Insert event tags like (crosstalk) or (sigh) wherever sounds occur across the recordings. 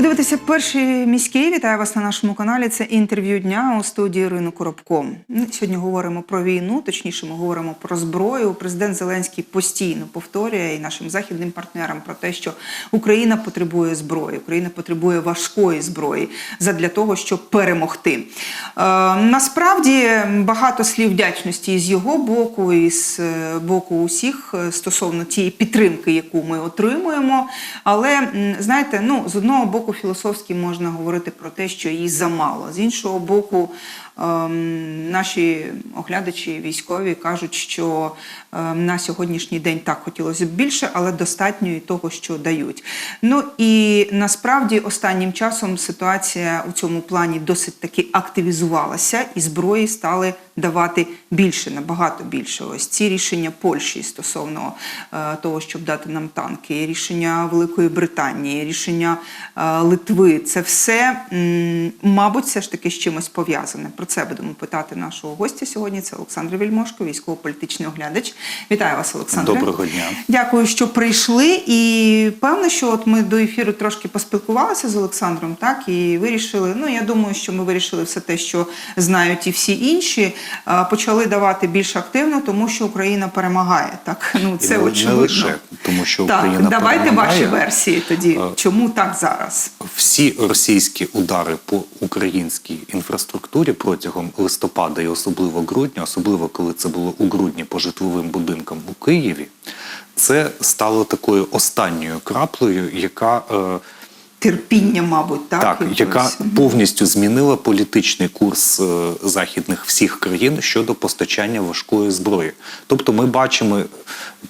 Ви дивитеся перший міський. Вітаю вас на нашому каналі. Це інтерв'ю дня у студії Ірини Коробко. Сьогодні говоримо про війну, точніше, ми говоримо про зброю. Президент Зеленський постійно повторює і нашим західним партнерам про те, що Україна потребує зброї, Україна потребує важкої зброї задля того, щоб перемогти. Е, насправді багато слів вдячності з його боку, і з е, боку усіх е, стосовно тієї підтримки, яку ми отримуємо. Але знаєте, ну з одного боку філософськи можна говорити про те, що її замало. З іншого боку, ем, наші оглядачі військові кажуть, що ем, на сьогоднішній день так хотілося б більше, але достатньо і того, що дають. Ну і насправді останнім часом ситуація у цьому плані досить таки активізувалася, і зброї стали давати більше, набагато більше. Ось ці рішення Польщі стосовно е, того, щоб дати нам танки, рішення Великої Британії, рішення е, Литви. Це все, мабуть, все ж таки з чимось пов'язане. Про це будемо питати нашого гостя сьогодні. Це Олександр Вільмошко, військово-політичний оглядач. Вітаю вас, Олександре. Доброго дня. Дякую, що прийшли. І певно, що от ми до ефіру трошки поспілкувалися з Олександром, так і вирішили. Ну я думаю, що ми вирішили все те, що знають і всі інші. Почали давати більш активно, тому що Україна перемагає. Так ну І це не- очевидно. не лише тому, що так, Україна давайте перемагає. ваші версії тоді. Чому так зараз? Всі російські удари по українській інфраструктурі протягом листопада і особливо грудня, особливо коли це було у грудні по житловим будинкам у Києві, це стало такою останньою краплею, яка е, Терпіння, мабуть, так, Так, яка повністю змінила політичний курс е, західних всіх країн щодо постачання важкої зброї. Тобто, ми бачимо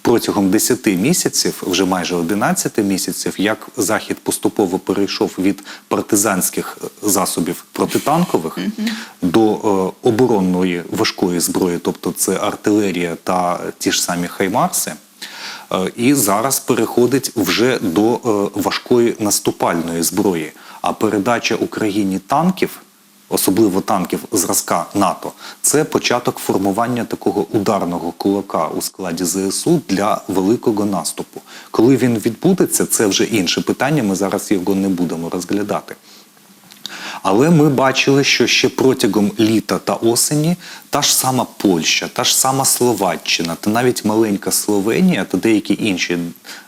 протягом 10 місяців, вже майже 11 місяців, як Захід поступово перейшов від партизанських засобів протитанкових до е, оборонної важкої зброї, тобто це артилерія та ті ж самі хаймарси. Е, і зараз переходить вже до е, важкої наступальної зброї. А передача Україні танків, особливо танків зразка НАТО, це початок формування такого ударного кулака у складі ЗСУ для великого наступу. Коли він відбудеться, це вже інше питання. Ми зараз його не будемо розглядати. Але ми бачили, що ще протягом літа та осені та ж сама Польща, та ж сама Словаччина, та навіть маленька Словенія та деякі інші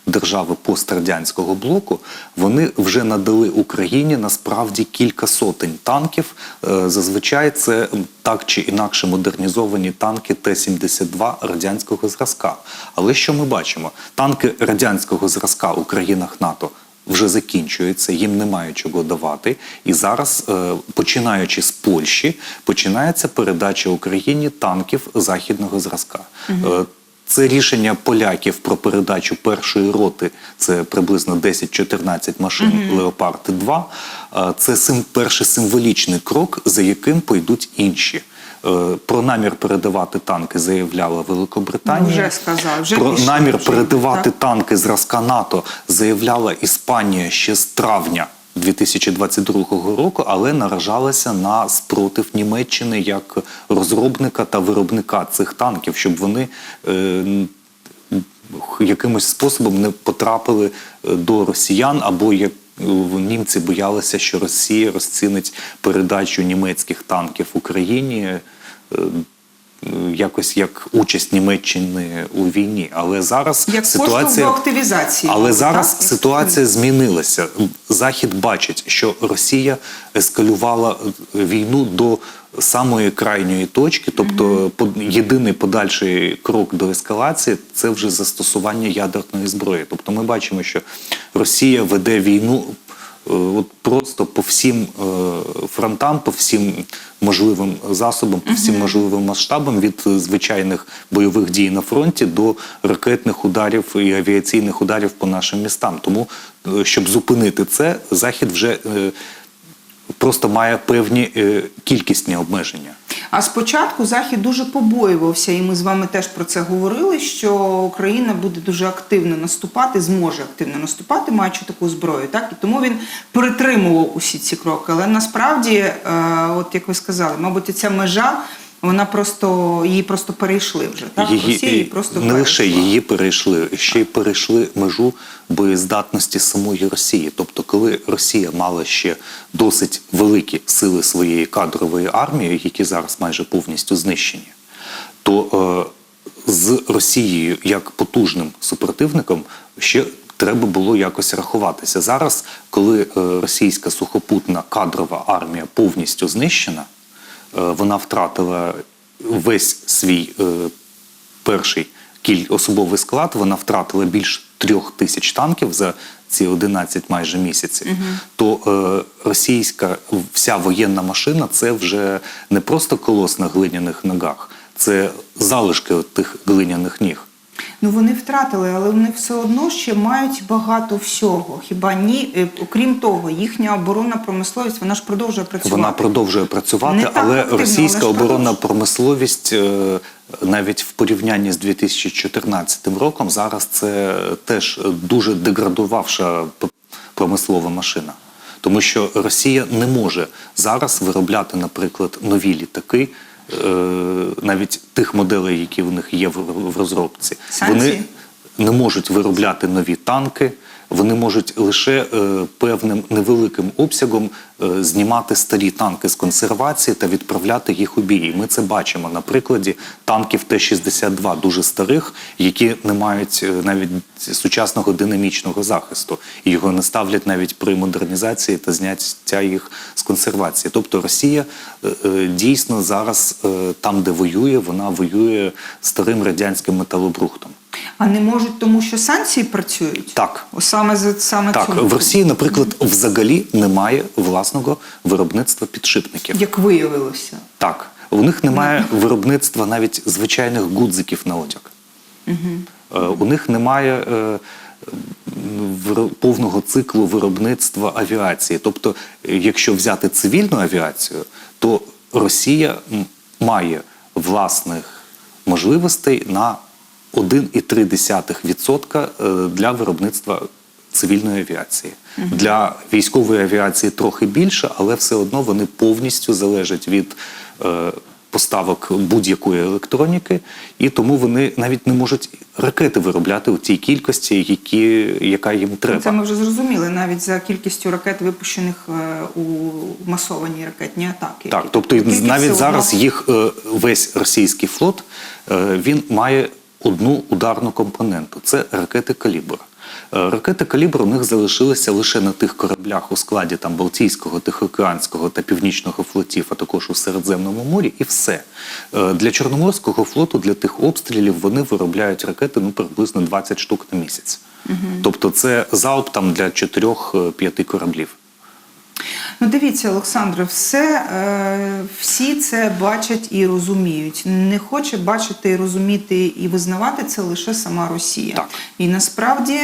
держави пострадянського блоку, вони вже надали Україні насправді кілька сотень танків. Е, Зазвичай це так чи інакше модернізовані танки Т-72 радянського зразка. Але що ми бачимо? Танки радянського зразка у країнах НАТО вже закінчується, їм немає чого давати. І зараз, е, починаючи з Польщі, починається передача Україні танків західного зразка. Е, Це рішення поляків про передачу першої роти. Це приблизно 10-14 машин Леопард 2 Е, Це сим, перший символічний крок, за яким пойдуть інші. Е, Про намір передавати танки заявляла Великобританія. Ну, вже сказав, вже Про намір вже, передавати так. танки зразка НАТО заявляла Іспанія ще з травня 2022 року, але наражалася на спротив Німеччини як розробника та виробника цих танків, щоб вони е, якимось способом не потрапили е, до росіян або як. Німці боялися, що Росія розцінить передачу німецьких танків Україні е, якось як участь Німеччини у війні. Але зараз Як ситуація до активізації, Але зараз так? ситуація змінилася. Захід бачить, що Росія ескалювала війну до самої крайньої точки, тобто єдиний подальший крок до ескалації це вже застосування ядерної зброї. Тобто, ми бачимо, що Росія веде війну. е, От просто по всім е, фронтам, по всім можливим засобам, по всім можливим масштабам від звичайних бойових дій на фронті до ракетних ударів і авіаційних ударів по нашим містам. Тому, е, щоб зупинити це, захід вже просто має певні е, кількісні обмеження. А спочатку Захід дуже побоювався, і ми з вами теж про це говорили. Що Україна буде дуже активно наступати, зможе активно наступати, маючи таку зброю. Так і тому він притримував усі ці кроки. Але насправді, е, от як ви сказали, мабуть, ця межа Вона просто її просто перейшли вже. Так Росія її просто не лише її перейшли, ще й перейшли межу боєздатності самої Росії. Тобто, коли Росія мала ще досить великі сили своєї кадрової армії, які зараз майже повністю знищені, то е, з Росією як потужним супротивником ще треба було якось рахуватися. Зараз, коли е, російська сухопутна кадрова армія повністю знищена, вона втратила весь свій е, перший кіль особовий склад, вона втратила більш трьох тисяч танків за ці 11 майже місяців. То е, російська вся воєнна машина це вже не просто колос на глиняних ногах, це залишки тих глиняних ніг. Ну вони втратили, але вони все одно ще мають багато всього. Хіба ні? Е, Окрім того, їхня оборонна промисловість вона ж продовжує працювати. Вона продовжує працювати, так але активно, російська але оборонна промисловість е, навіть в порівнянні з 2014 роком зараз це теж дуже деградувавша промислова машина. Тому що Росія не може зараз виробляти, наприклад, нові літаки, е, навіть тих моделей, які в них є в, в розробці. Санкції? Вони не можуть виробляти нові танки, вони можуть лише е, певним невеликим обсягом е, знімати старі танки з консервації та відправляти їх у бій. Ми це бачимо на прикладі танків Т-62, дуже старих, які не мають е, навіть сучасного динамічного захисту, і його не ставлять навіть при модернізації та зняття їх з консервації. Тобто Росія дійсно зараз там, де воює, вона воює старим радянським металобрухтом. А не можуть, тому що санкції працюють? Так. Саме за саме Так, цьому. в Росії, наприклад, взагалі немає власного виробництва підшипників. Як виявилося. Так, у них немає виробництва навіть звичайних гудзиків на одяг. Е, У них немає е, повного циклу виробництва авіації. Тобто, якщо взяти цивільну авіацію, то Росія має власних можливостей на 1,3% е, для виробництва цивільної авіації. Для військової авіації трохи більше, але все одно вони повністю залежать від е, поставок будь-якої електроніки, і тому вони навіть не можуть ракети виробляти у тій кількості, які, яка їм треба. Це ми вже зрозуміли навіть за кількістю ракет, випущених е, у масовані ракетні атаки. Так, тобто навіть зараз їх весь російський флот він має одну ударну компоненту це ракети калібр. Е, Ракети калібр у них залишилися лише на тих кораблях у складі там Балтійського, Тихоокеанського та Північного флотів, а також у Середземному морі, і все. Е, Для Чорноморського флоту, для тих обстрілів вони виробляють ракети ну, приблизно 20 штук на місяць. Тобто це залп там для 4-5 кораблів. Ну, дивіться, Олександре, все, е, всі це бачать і розуміють. Не хоче бачити і розуміти і визнавати це лише сама Росія. Так. І насправді,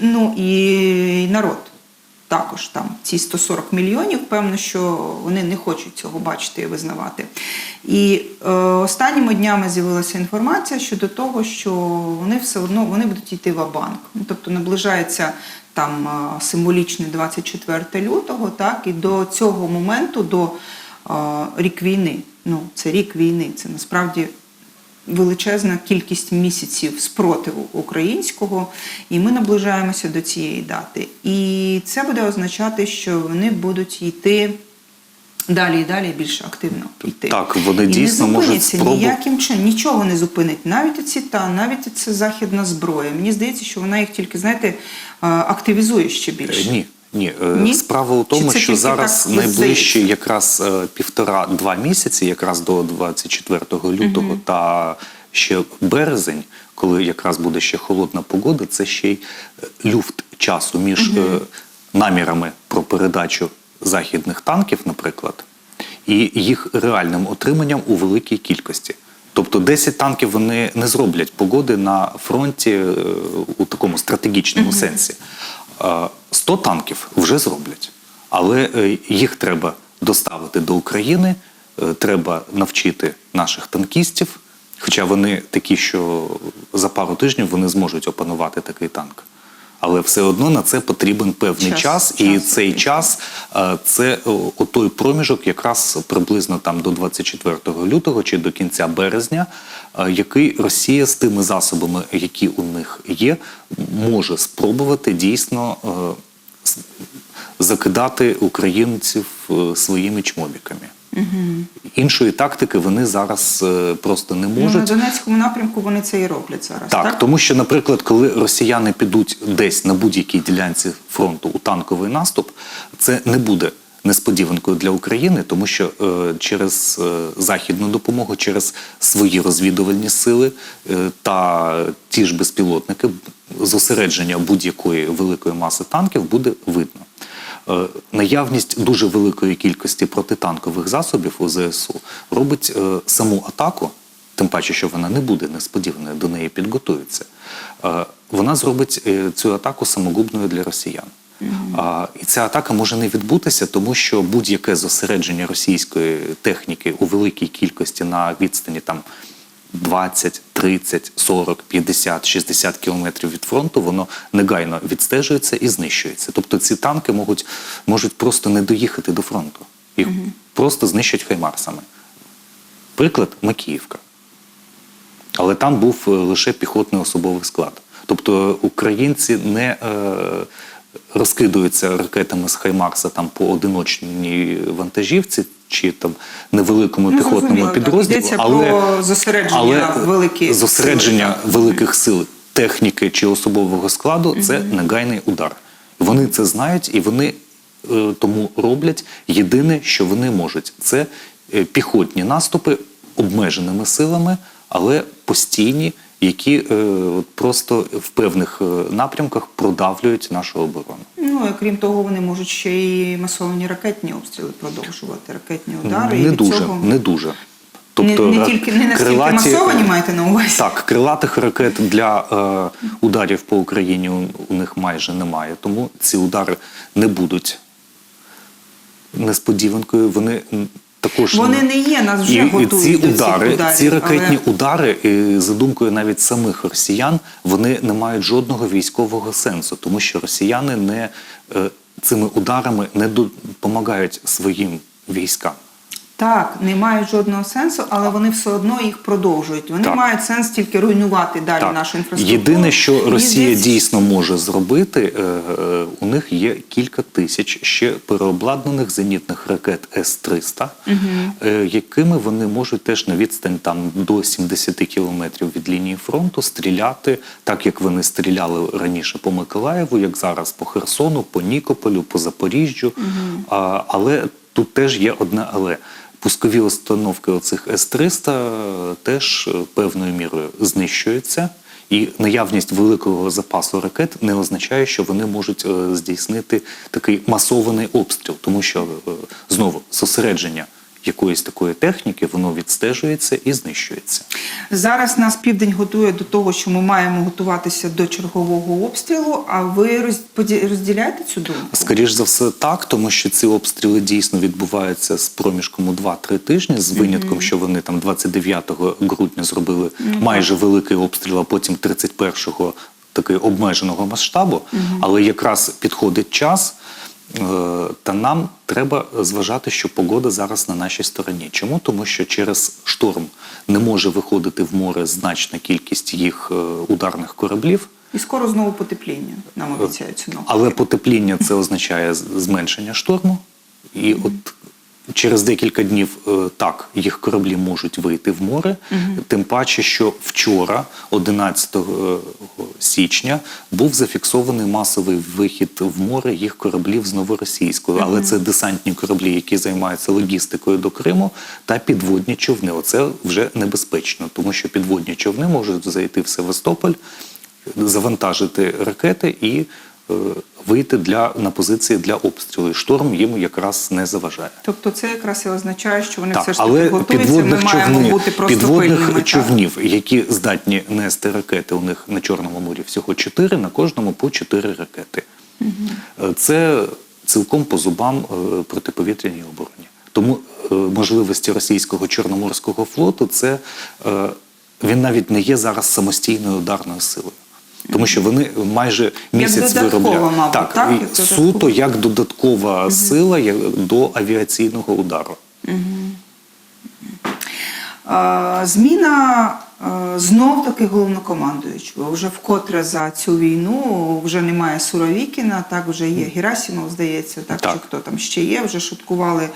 ну і народ. Також там ці 140 мільйонів, певно, що вони не хочуть цього бачити і визнавати. І е, останніми днями з'явилася інформація щодо того, що вони все одно вони будуть йти в банк. Ну, тобто наближається там е, символічний 24 лютого, так і до цього моменту, до е, рік війни. Ну, це рік війни. Це насправді величезна кількість місяців спротиву українського, і ми наближаємося до цієї дати. І це буде означати, що вони будуть йти. Далі і далі більш активно йти. Так, вони і дійсно не можуть спробу- ніяким чином, нічого не зупинить. Навіть ці та, навіть це західна зброя. Мені здається, що вона їх тільки, знаєте, активізує ще більше. Е, Ні. Ні, Е, Ні? справа у тому, що зараз найближчі якраз е, півтора-два місяці, якраз до 24 лютого та ще березень, коли якраз буде ще холодна погода, це ще й е, люфт часу між е, намірами про передачу західних танків, наприклад, і їх реальним отриманням у великій кількості. Тобто 10 танків вони не зроблять погоди на фронті у такому стратегічному сенсі. Е, 100 танків вже зроблять, але е, їх треба доставити до України, е, треба навчити наших танкістів, хоча вони такі, що за пару тижнів вони зможуть опанувати такий танк. Але все одно на це потрібен певний Час, час, час і цей час е, це той проміжок, якраз приблизно там до 24 лютого чи до кінця березня, е, який Росія з тими засобами, які у них є, може спробувати дійсно е, закидати українців е, своїми чмобіками. Іншої тактики вони зараз е, просто не Ну, на. Донецькому напрямку вони це і роблять зараз. Так, Так, тому що, наприклад, коли росіяни підуть десь на будь-якій ділянці фронту у танковий наступ, це не буде несподіванкою для України, тому що е, через е, західну допомогу, через свої розвідувальні сили е, та ті ж безпілотники, зосередження будь-якої великої маси танків буде видно. Е, Наявність дуже великої кількості протитанкових засобів у ЗСУ робить е, саму атаку, тим паче, що вона не буде несподіваною, до неї підготуються. е, Вона зробить цю атаку самогубною для росіян. А, І ця атака може не відбутися, тому що будь-яке зосередження російської техніки у великій кількості на відстані там 20, 30, 40, 50, 60 кілометрів від фронту, воно негайно відстежується і знищується. Тобто ці танки можуть, можуть просто не доїхати до фронту. Їх просто знищать хаймарсами. Приклад Макіївка. Але там був е, лише піхотний особовий склад. Тобто українці не е, розкидуються ракетами з Хаймарса там по одиночній вантажівці чи там невеликому Ну, піхотному так. підрозділу. Йдеться але, про зосередження але великих зосередження сил, великих сил техніки чи особового складу це негайний удар. Вони це знають і вони е, тому роблять єдине, що вони можуть. Це е, піхотні наступи обмеженими силами, але постійні, які е, просто в певних е, напрямках продавлюють нашу оборону. Ну, і крім того, вони можуть ще і масовані ракетні обстріли продовжувати, ракетні удари. не від дуже, цього... не дуже. не, не тільки не настільки крилаті- масовані маєте на увазі. Так, крилатих ракет для е, ударів по Україні у, у них майже немає, тому ці удари не будуть несподіванкою. Вони також Вони не є, нас вже і, і ці до цих удари, ударів, ці ракетні але- удари, і, за думкою навіть самих росіян, вони не мають жодного військового сенсу, тому що росіяни не е, цими ударами не допомагають своїм військам. Так, не мають жодного сенсу, але вони все одно їх продовжують. Вони Так. мають сенс тільки руйнувати далі Так. нашу інфраструктуру. Єдине, що Росія здається, дійсно може зробити, е, е, у них є кілька тисяч ще переобладнаних зенітних ракет С-300, е, якими вони можуть теж на відстань там до 70 кілометрів від лінії фронту стріляти, так як вони стріляли раніше по Миколаєву, як зараз по Херсону, по Нікополю, по Запоріжжю. А, але тут теж є одне але. Пускові установки оцих С-300 теж е, певною мірою знищуються, і наявність великого запасу ракет не означає, що вони можуть е, здійснити такий масований обстріл, тому що е, знову зосередження якоїсь такої техніки воно відстежується і знищується. Зараз нас південь готує до того, що ми маємо готуватися до чергового обстрілу. А ви роз- розділяєте цю думку? Скоріш за все, так, тому що ці обстріли дійсно відбуваються з проміжком у 2-3 тижні, з винятком, що вони там 29 грудня зробили майже великий обстріл, а потім 31-го такий обмеженого масштабу. Але якраз підходить час. Е, Та нам треба зважати, що погода зараз на нашій стороні. Чому? Тому що через шторм не може виходити в море значна кількість їх е, ударних кораблів. І скоро знову потепління нам обіцяють синоптики. Але потепління це означає зменшення шторму. І от через декілька днів е, так їх кораблі можуть вийти в море. Тим паче, що вчора, 11 січня, був зафіксований масовий вихід в море їх кораблів з новоросійською. Але це десантні кораблі, які займаються логістикою до Криму, та підводні човни. Оце вже небезпечно, тому що підводні човни можуть зайти в Севастополь, завантажити ракети і е, вийти для на позиції для обстрілу. І шторм їм якраз не заважає. Тобто це якраз і означає, що вони Так, все ж таки але готуються. Ми підводних маємо човнів, бути просто підводних пильними. так? човнів, які здатні нести ракети, у них на Чорному морі всього чотири, на кожному по чотири ракети. Е, Це цілком по зубам е, протиповітряній обороні. Тому е, можливості російського чорноморського флоту це е, він навіть не є зараз самостійною ударною силою. Тому що вони майже місяць додаткова, виробляють мабуть, так, так? і Як додаткова. суто як додаткова сила до авіаційного удару. Е, Зміна е, знов таки головнокомандуючого. Вже вкотре за цю війну вже немає Суровікіна, так вже є Герасимов, здається, так, Так. чи хто там ще є. Вже шуткували,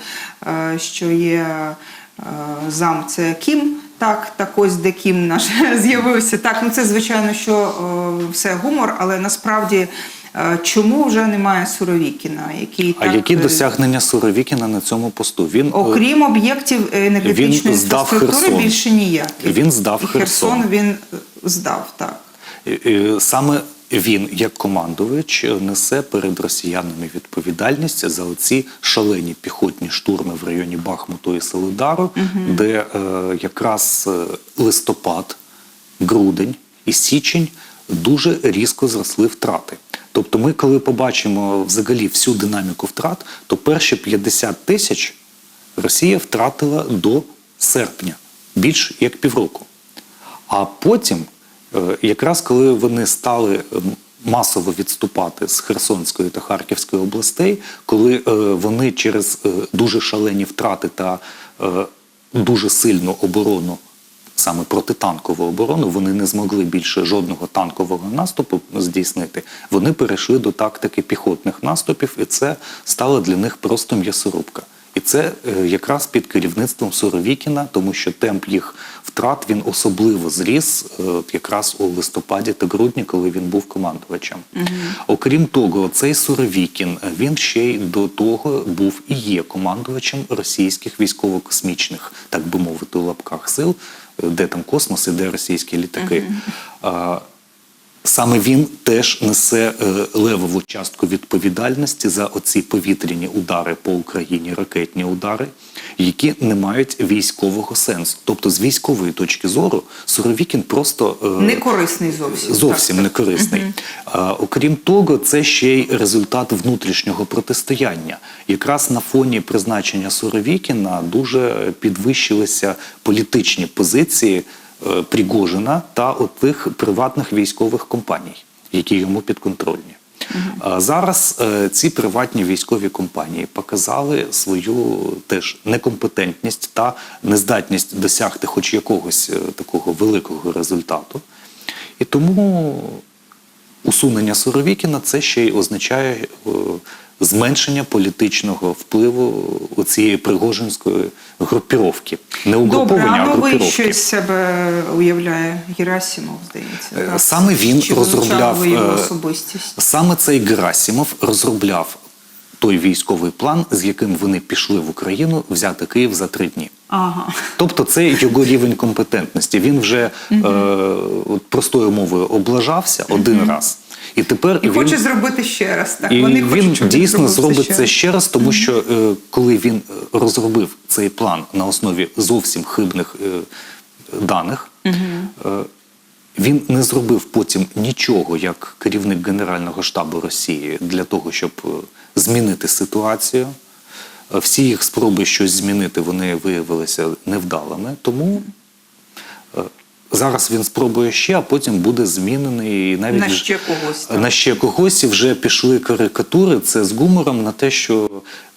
що є зам це Кім. Так, так ось де Кім наш (laughs) з'явився. Так, ну це звичайно, що е, все гумор, але насправді. е, Чому вже немає Суровікіна, який А так, які е, досягнення Суровікіна на цьому посту? Він Окрім об'єктів енергетичної Він здав інфраструктури більше ніяких. Він здав І Херсон. Херсон. він здав, так. Саме він, як командувач, несе перед росіянами відповідальність за оці шалені піхотні штурми в районі Бахмуту і Солидару, де е, якраз е, листопад, грудень і січень дуже різко зросли втрати. Тобто, ми, коли побачимо взагалі всю динаміку втрат, то перші 50 тисяч Росія втратила до серпня, більш як півроку. А потім, е, якраз коли вони стали ем, масово відступати з Херсонської та Харківської областей, коли е, вони через е, дуже шалені втрати та е, дуже сильну оборону, саме протитанкову оборону, вони не змогли більше жодного танкового наступу здійснити. Вони перейшли до тактики піхотних наступів, і це стало для них просто м'ясорубка. І це е, якраз під керівництвом Суровікіна, тому що темп їх втрат він особливо зріс е, якраз у листопаді та грудні, коли він був командувачем. Окрім того, цей Суровікін він ще й до того був і є командувачем російських військово-космічних, так би мовити, у лапках сил, е, де там космос і де російські літаки. А, Саме він теж несе е, левову частку відповідальності за оці повітряні удари по Україні, ракетні удари, які не мають військового сенсу. Тобто, з військової точки зору, Суровікін просто е, Не корисний зовсім. зовсім так, не корисний. А, окрім того, це ще й результат внутрішнього протистояння. Якраз на фоні призначення Суровікіна дуже підвищилися політичні позиції Пригожина та отих приватних військових компаній, які йому підконтрольні. Зараз е, ці приватні військові компанії показали свою теж некомпетентність та нездатність досягти хоч якогось е, такого великого результату. І тому усунення Суровікіна це ще й означає е, зменшення політичного впливу у цієї пригожинської групіровки. Не Добре, угруповання, а а новий групіровки. щось себе уявляє Герасимов, здається. Е, так? саме він Чи розробляв, його е, особистість. Саме цей Герасимов розробляв той військовий план, з яким вони пішли в Україну взяти Київ за три дні. Ага. Тобто це його рівень компетентності. Він вже е, простою мовою облажався один раз. І тепер І він, хоче зробити ще раз. Так, і Вони він хочуть, дійсно зробить ще це ще раз, тому що е, коли він е, розробив цей план на основі зовсім хибних е, даних, е, він не зробив потім нічого як керівник Генерального штабу Росії для того, щоб е, змінити ситуацію. Е, Всі їх спроби щось змінити вони виявилися невдалими. Тому зараз він спробує ще, а потім буде змінений і навіть На ще когось, так. на ще когось і вже пішли карикатури. Це з гумором на те, що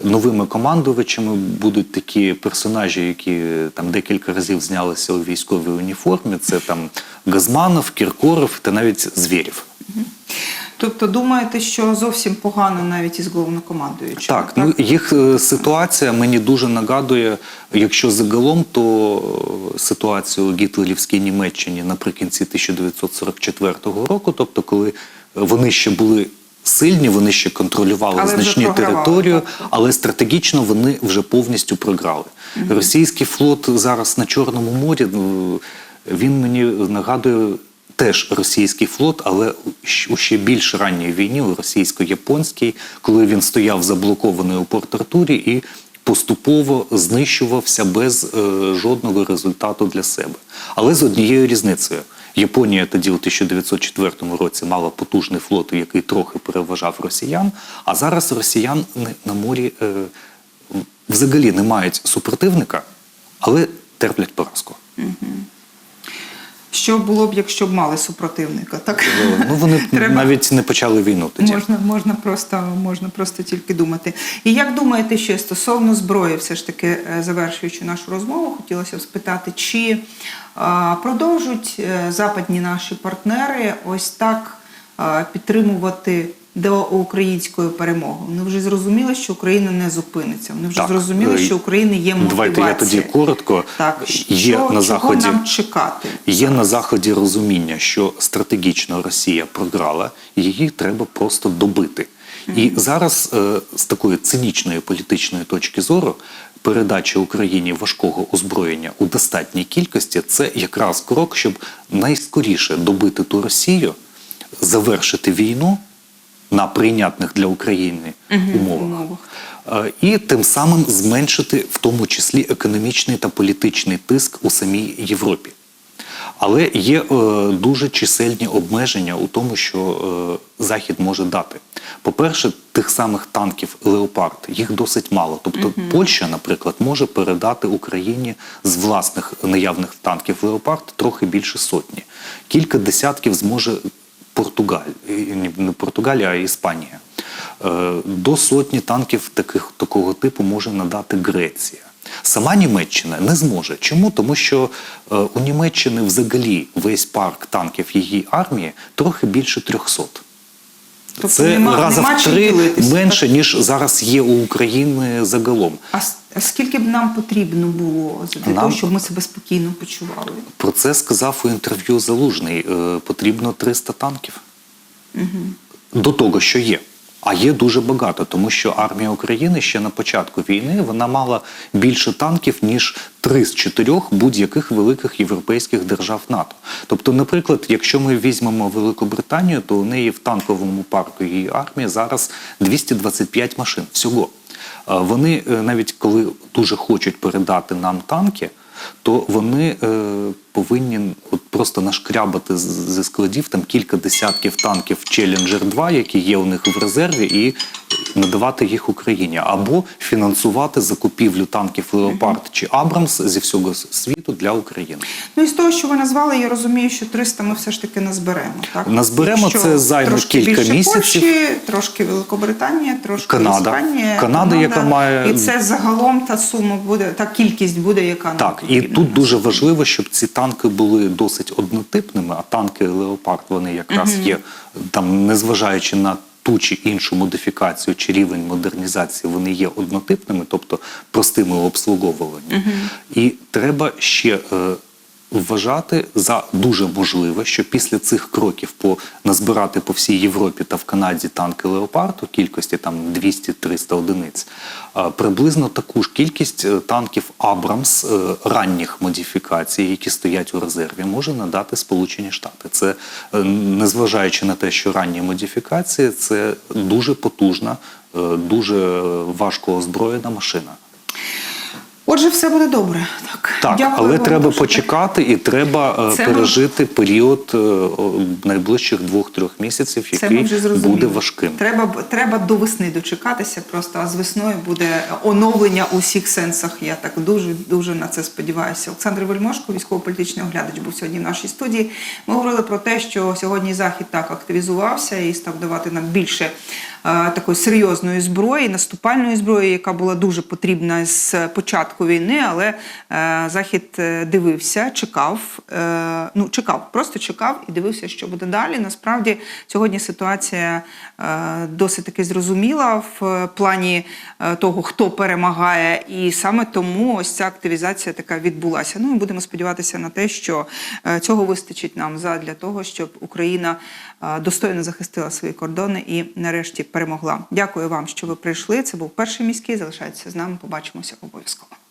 новими командувачами будуть такі персонажі, які там декілька разів знялися у військовій уніформі. Це там Газманов, Кіркоров та навіть Звєрєв. Тобто думаєте, що зовсім погано навіть із головнокомандуючим? Так, ну їх е, ситуація мені дуже нагадує, якщо загалом, то е, ситуацію у гітлерівській Німеччині наприкінці 1944 року, тобто, коли вони ще були сильні, вони ще контролювали Але значні територію, так, так. але стратегічно вони вже повністю програли. Російський флот зараз на Чорному морі. ну, Він мені нагадує теж російський флот, але у ще більш ранній війні, у російсько-японській, коли він стояв заблокований у Порт-Артурі і поступово знищувався без е, жодного результату для себе. Але з однією різницею. Японія тоді у 1904 році мала потужний флот, який трохи переважав росіян, а зараз росіян на морі е, взагалі не мають супротивника, але терплять поразку. Що було б, якщо б мали супротивника? Так Ну вони (laughs) Треба- навіть не почали війну тоді. можна, можна просто можна просто тільки думати. І як думаєте, ще стосовно зброї, все ж таки е, завершуючи нашу розмову, хотілося б спитати, чи а, продовжують е, западні наші партнери ось так а, підтримувати до української перемоги? Вони вже зрозуміли, що Україна не зупиниться. Вони вже Так, зрозуміли, е, що України є мотивація. Давайте я тоді коротко. Так, Є що, на чого заході нам чекати? Є на заході розуміння, що стратегічно Росія програла, її треба просто добити. І зараз е, з такої цинічної політичної точки зору передача Україні важкого озброєння у достатній кількості це якраз крок, щоб найскоріше добити ту Росію, завершити війну на прийнятних для України умовах. Е, І тим самим зменшити в тому числі економічний та політичний тиск у самій Європі. Але є е, дуже чисельні обмеження у тому, що е, Захід може дати. По-перше, тих самих танків Леопард їх досить мало. Тобто Польща, наприклад, може передати Україні з власних наявних танків Леопард трохи більше сотні. Кілька десятків зможе Португаль, не Португалія, а Іспанія. Е, До сотні танків таких, такого типу може надати Греція. Сама Німеччина не зможе. Чому? Тому що е, у Німеччини взагалі весь парк танків її армії трохи більше 300. Тобто Це нема- раза нема в три менше, ніж зараз є у України загалом. А а скільки б нам потрібно було для Нам- того, щоб ми себе спокійно почували? Про це сказав у інтерв'ю Залужний. Е, Потрібно 300 танків. До того, що є. А є дуже багато, тому що армія України ще на початку війни вона мала більше танків, ніж три з чотирьох будь-яких великих європейських держав НАТО. Тобто, наприклад, якщо ми візьмемо Великобританію, то у неї в танковому парку її армії зараз 225 машин всього. Е, Вони е, навіть коли дуже хочуть передати нам танки, то вони е, повинні от просто нашкрябати зі складів там кілька десятків танків Challenger 2, які є у них в резерві, і надавати їх Україні, або фінансувати закупівлю танків Леопард чи Абрамс зі всього світу для України. Ну і з того, що ви назвали, я розумію, що 300 ми все ж таки назберемо. Так Назберемо, це займе трошки кілька більше місяців. Польщі, трошки Великобританія, трошки Канада. Іспанія, Канада, яка має- і це загалом та сума буде, та кількість буде, яка нам Так, і тут дуже важливо, щоб ці танки були досить однотипними, а танки Леопард вони якраз є там, незважаючи на ту чи іншу модифікацію чи рівень модернізації, вони є однотипними, тобто простими в обслуговуванні. І треба ще. Е, Вважати за дуже можливе, що після цих кроків по назбирати по всій Європі та в Канаді танки Леопард у кількості там 200-300 одиниць, приблизно таку ж кількість е, танків Абрамс е, ранніх модифікацій, які стоять у резерві, може надати Сполучені Штати. Це е, незважаючи на те, що ранні модифікації, це дуже потужна, е, дуже важко озброєна машина. Отже, все буде добре. Так, Так, Дякую але вам треба дуже. почекати і треба е, Це ми- пережити період е, найближчих двох-трьох місяців, Це ми який буде важким. Треба, треба до весни дочекатися просто, а з весною буде оновлення у всіх сенсах. Я так дуже дуже на це сподіваюся. Олександр Вельмошко, військово-політичний оглядач, був сьогодні в нашій студії. Ми говорили про те, що сьогодні захід так активізувався і став давати нам більше е, такої серйозної зброї, наступальної зброї, яка була дуже потрібна з початку війни, але е, захід е, дивився, чекав. Е, ну чекав, просто чекав і дивився, що буде далі. Насправді сьогодні ситуація е, досить таки зрозуміла в плані е, того, хто перемагає, і саме тому ось ця активізація така відбулася. Ну і будемо сподіватися на те, що е, цього вистачить нам задля того, щоб Україна е, достойно захистила свої кордони і нарешті перемогла. Дякую вам, що ви прийшли. Це був перший міський. Залишайтеся з нами. Побачимося обов'язково.